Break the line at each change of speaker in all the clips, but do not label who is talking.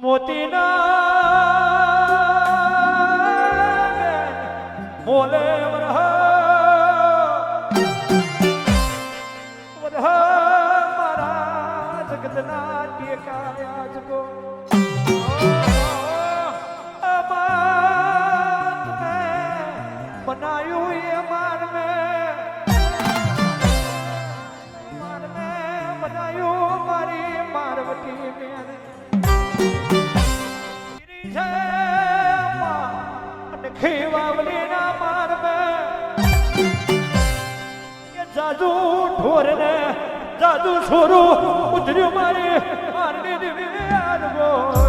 મોતીના Moll વરહ. વરહ મારા જગતના જાદુ ઢોરને જાદુ છોરું ઉધર્યું મારી મારની દેવી આરગો.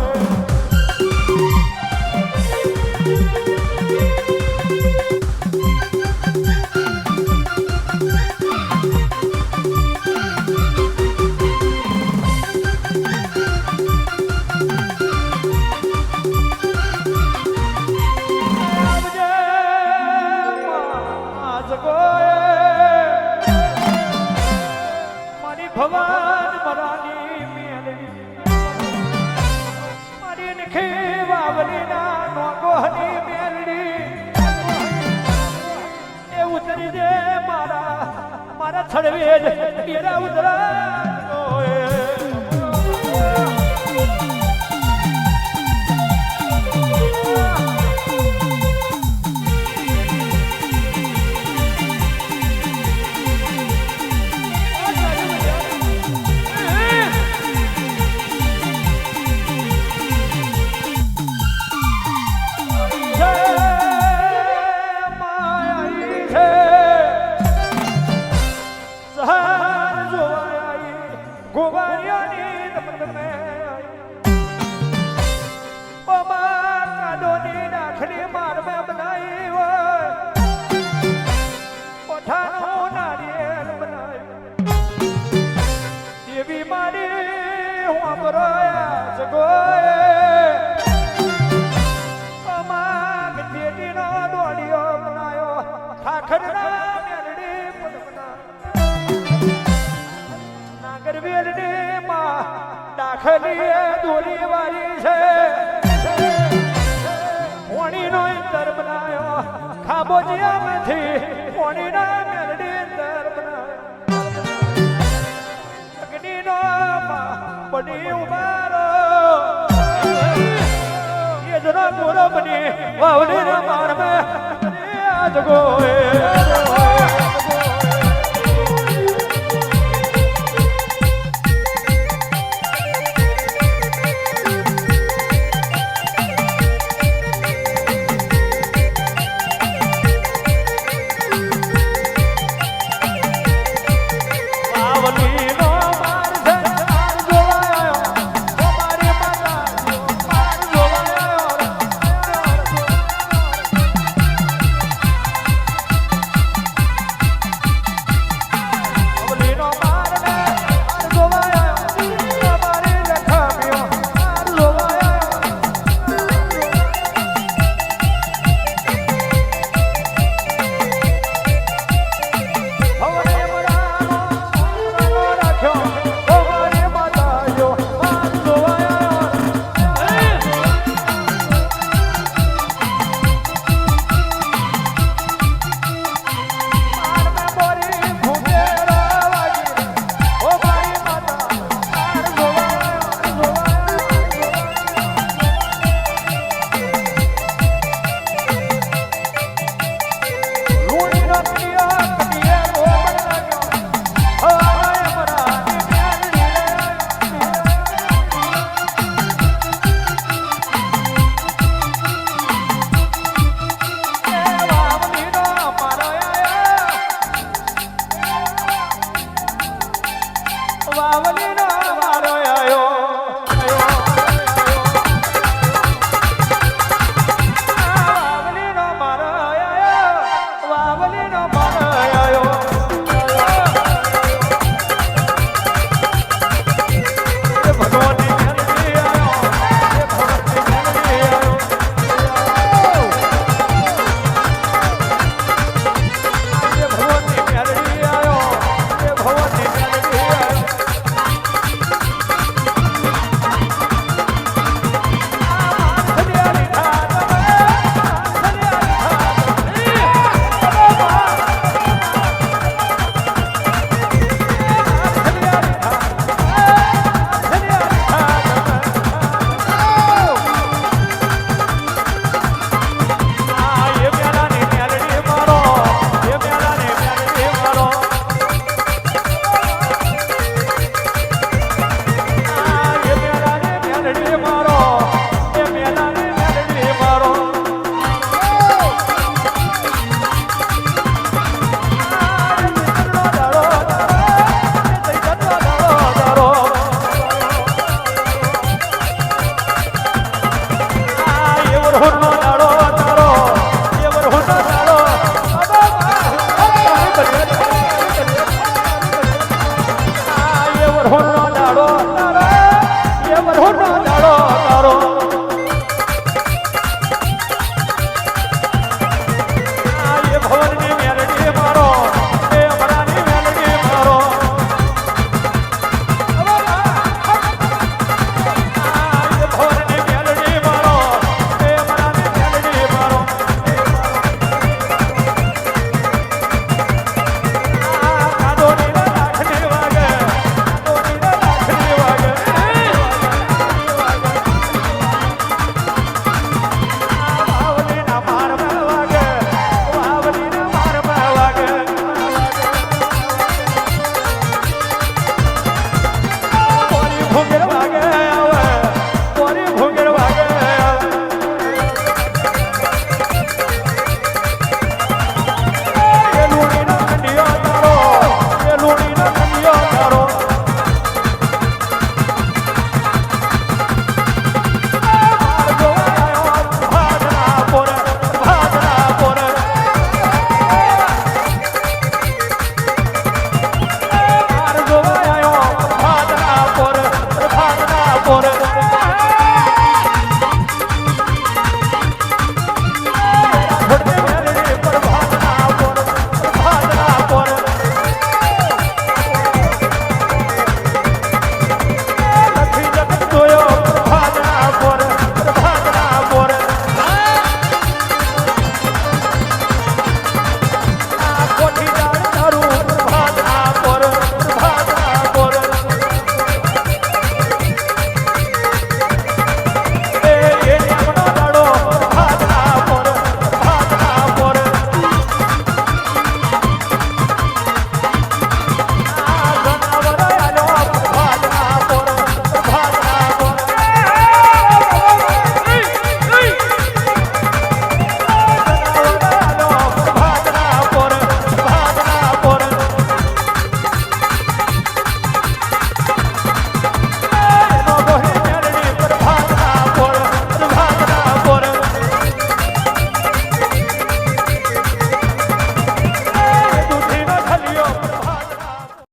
છડવે જ ડેરા ઉતરા. માં દાખલી દોરી છે. પોણીનો ઇંદર બનાયો ખાબોજિયામાંથી પોણીના મેલડી ઇંદર બનાયો અગ્નિનો બની ઉભારો. જરા ગોરો બની વાવડી માર મે આજ ગોએ